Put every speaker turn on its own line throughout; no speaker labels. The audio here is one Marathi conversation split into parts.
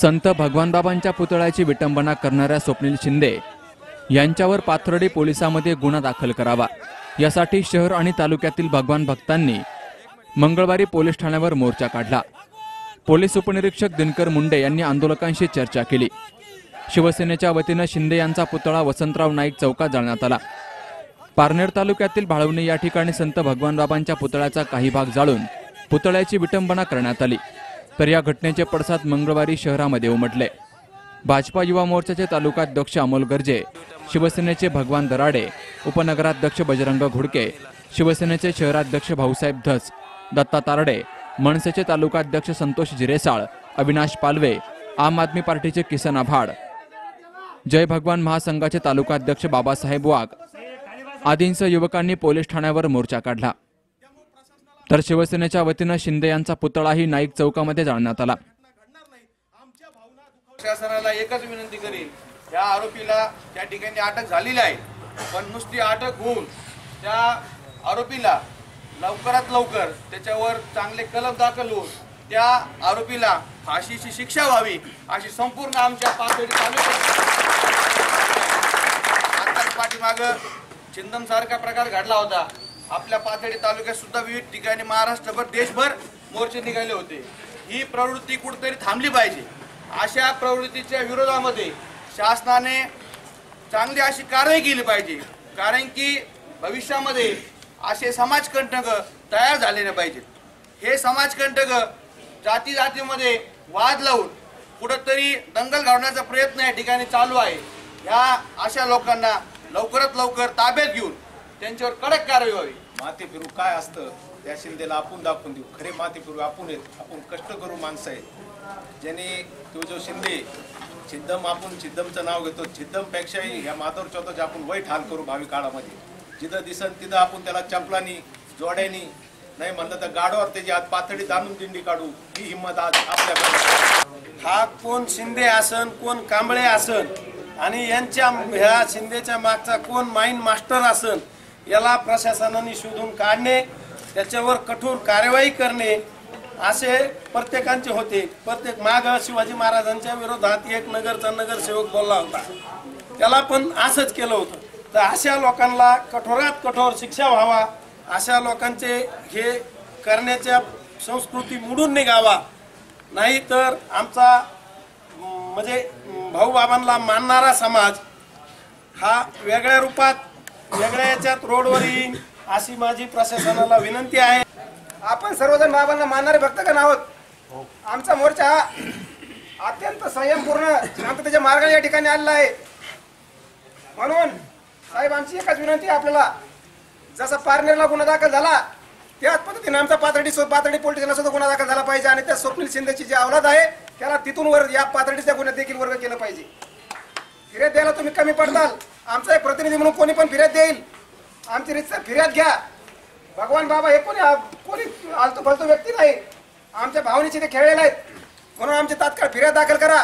संत भगवानबाबांच्या पुतळ्याची विटंबना करणाऱ्या स्वप्नील शिंदे यांच्यावर पाथर्डी पोलिसांमध्ये गुन्हा दाखल करावा. यासाठी शहर आणि तालुक्यातील भगवान भक्तांनी मंगळवारी पोलीस ठाण्यावर मोर्चा काढला. पोलीस उपनिरीक्षक दिनकर मुंडे यांनी आंदोलकांशी चर्चा केली. शिवसेनेच्या वतीनं शिंदे यांचा पुतळा वसंतराव नाईक चौकात जाळण्यात आला. पारनेर तालुक्यातील भाळवणी या ठिकाणी संत भगवानबाबांच्या पुतळ्याचा काही भाग जाळून पुतळ्याची विटंबना करण्यात आली. तर या घटनेचे पडसाद मंगळवारी शहरामध्ये उमटले. भाजपा युवा मोर्चाचे तालुकाध्यक्ष अमोल गर्जे शिवसेनेचे भगवान दराडे उपनगराध्यक्ष बजरंग घुडके शिवसेनेचे शहराध्यक्ष भाऊसाहेब धस दत्ता तारडे मनसेचे तालुकाध्यक्ष संतोष जिरेसाळ अविनाश पालवे आम आदमी पार्टीचे किसन आभाड जय भगवान महासंघाचे तालुकाध्यक्ष बाबासाहेब वाघ. आदींसह युवकांनी पोलीस ठाण्यावर मोर्चा काढला. तर शिवसेनेच्या वतीनं शिंदे यांचा पुतळाही नाईक चौकामध्ये जाळण्यात आला.
शासनाला एकच विनंती करेल त्या आरोपीला त्या ठिकाणी अटक झालेली आहे पण नुसती अटक होऊन त्या आरोपीला लवकरात लवकर त्याच्यावर चांगले कलम दाखल होऊन त्या आरोपीला फाशीची शिक्षा व्हावी अशी संपूर्ण आमच्या पातळी तालुक्यात आताच पाठीमाग चिंदम सारखा प्रकार घडला होता. आपल्या पाथडी तालुक्यात सुद्धा विविध ठिकाणी महाराष्ट्रभर देशभर मोर्चे निघाले होते. ही प्रवृत्ती कुठेतरी थांबली पाहिजे. अशा प्रवृत्तीच्या विरोधामध्ये शासनाने चांगली अशी कारवाई केली पाहिजे. कारण की भविष्यामध्ये असे समाजकंटक तयार झाले नाही पाहिजेत. हे समाजकंटक जाती जातीमध्ये वाद लावून कुठंतरी दंगल घालण्याचा प्रयत्न या ठिकाणी चालू आहे. ह्या अशा लोकांना लवकरात लवकर ताब्यात घेऊन त्यांच्यावर कडक कारवाई व्हावी.
माती फिरू काय असतं? त्या शिंदेला आपण दाखवून देऊ. खरे माती फिरू आपण आहेत. आपण कष्ट करू माणसं आहेत. ज्याने तो जो शिंदे छिद्दम आपण छिद्दमचं नाव घेतो. छिद्दमपेक्षाही ह्या माधव चौथाचे आपण वाईट हाल करू भावी काळामध्ये. जिथं दिसन तिथं आपण त्याला चपलानी जोड्यानी नाही म्हणलं तर गाडोवर त्याची आज पातळी दानून दिंडी काढू. ही हिंमत आज आपल्याकडे
हा कोण शिंदे आसन कोण कांबळे आसन आणि यांच्या ह्या शिंदेच्या मागचा कोण माईन मास्टर आसन याला प्रशासनाने शोधून काढणे त्याच्यावर कठोर कार्यवाही करणे असे प्रत्येकांचे होते. प्रत्येक माग शिवाजी महाराजांच्या विरोधात एक नगरचा नगरसेवक बोलला होता. त्याला पण असंच केलं होतं. तर अशा लोकांना कठोरात कठोर शिक्षा व्हावा अशा लोकांचे हे करण्याच्या संस्कृती मोडून निघावा. नाही तर आमचा म्हणजे भाऊबाबांना मानणारा समाज हा वेगळ्या रूपात वेगळ्या याच्यात रोडवर येईल अशी माझी प्रशासनाला विनंती आहे.
आपण सर्वजण बाबांना मानणारे भक्त का आहोत आमचा मोर्चा हा अत्यंत संयमपूर्ण शांततेच्या मार्गाने या ठिकाणी आलेला आहे. म्हणून साहेब आमची एकच विनंती आहे आपल्याला. जसा पारनेरला गुन्हा दाखल झाला त्याच पद्धतीने आमचा पातळी पातळी पोलीस स्टेशनला सुद्धा गुन्हा दाखल झाला पाहिजे आणि त्या स्वप्नील शिंदेची जी अवलाद आहे त्याला तिथून वर या पातळीच्या गुन्ह्यात देखील वर्ग केलं पाहिजे. फिर्याद द्यायला तुम्ही कमी पडताल. आमचा एक प्रतिनिधी म्हणून कोणी पण फिर्याद देईल. आमची रितसर फिर्याद घ्या. भगवान बाबा हे कोणी कोणी आलतो फालतू व्यक्ती नाही. आमच्या भावनेचे ते खेळलेले आहेत. म्हणून आमची तात्काळ फिर्याद दाखल करा.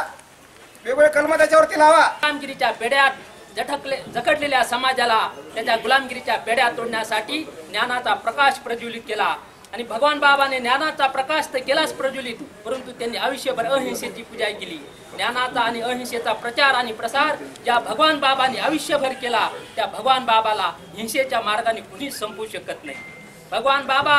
वेगवेगळे कलम त्याच्यावरती लावा.
कामगिरीच्या बेड्यात जठकले जखडलेल्या समाजाला त्याच्या गुलामगिरीच्या बेड्या तोडण्यासाठी ज्ञानाचा प्रकाश प्रज्वलित केला. आणि भगवान बाबाने ज्ञानाचा प्रकाश तर केलाच प्रज्वलित परंतु त्यांनी आयुष्यभर अहिंसेची पूजा केली. ज्ञानाचा आणि अहिंसेचा प्रचार आणि प्रसार ज्या भगवान बाबाने आयुष्यभर केला त्या भगवान बाबाला हिंसेच्या मार्गाने कुणीच संपू शकत नाही. भगवान बाबा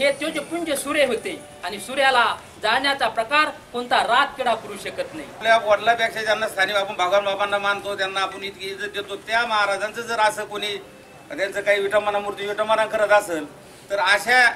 हे त्योज पुंज सूर्य होते आणि सूर्याला जाण्याचा प्रकार कोणता रात किडा करू शकत नाही.
आपल्या वडिलापेक्षा ज्यांना स्थानिक आपण भगवान बाबांना मानतो त्यांना आपण इतकी इज्जत देतो त्या महाराजांचं जर असं कोणी त्यांचं काही विटंबना मूर्ती विटंबना करत असेल तर अशा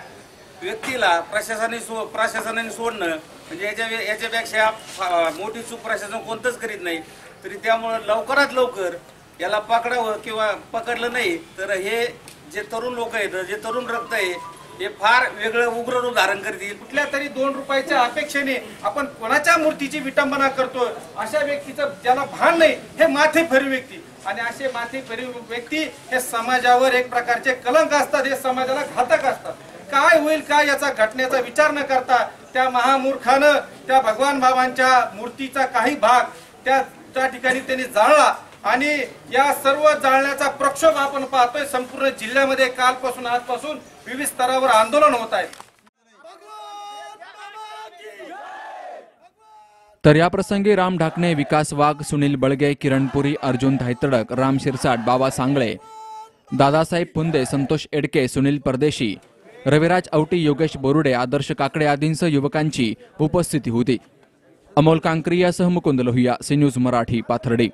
व्यक्तीला प्रशासनाने सो प्रशासनाने सोडणं म्हणजे याच्या याच्यापेक्षा मोठी चूक प्रशासन कोणतंच करीत नाही. तरी त्यामुळं लवकरात लवकर याला पकडावं किंवा पकडलं नाही तर हे जे तरुण लोक आहेत जे तरुण रक्त आहे हे फार वेगळं उग्र रूप धारण करतील.
कुठल्या तरी दोन रुपयाच्या अपेक्षेने आपण कोणाच्या मूर्तीची विटंबना करतो अशा व्यक्तीचं ज्याला भान नाही हे माथे फरी व्यक्ती. आणि असे माथे फरी व्यक्ती हे समाजावर एक प्रकारचे कलंक असतात हे समाजाला घातक असतात. काय होईल काय याचा घटनेचा विचार न करता त्या महामूर्खानं त्या भगवान बाबांच्या मूर्तीचा काही भाग त्या त्या ठिकाणी त्यांनी जाळला. आणि या सर्व जाळण्याचा प्रक्षोभ आपण पाहतोय संपूर्ण जिल्ह्यामध्ये कालपासून आजपासून विविध स्तरावर आंदोलन होत आहे.
तर याप्रसंगी राम ढाकणे विकास वाघ सुनील बळगे किरणपुरी अर्जुन धायतडक राम शिरसाट बाबा सांगळे दादासाहेब फुंदे संतोष एडके सुनील परदेशी रविराज औटी योगेश बोरुडे आदर्श काकडे आदींसह युवकांची उपस्थिती होती. अमोल कांक्रियासह मुकुंद लोहिया सी न्यूज मराठी पाथर्डी.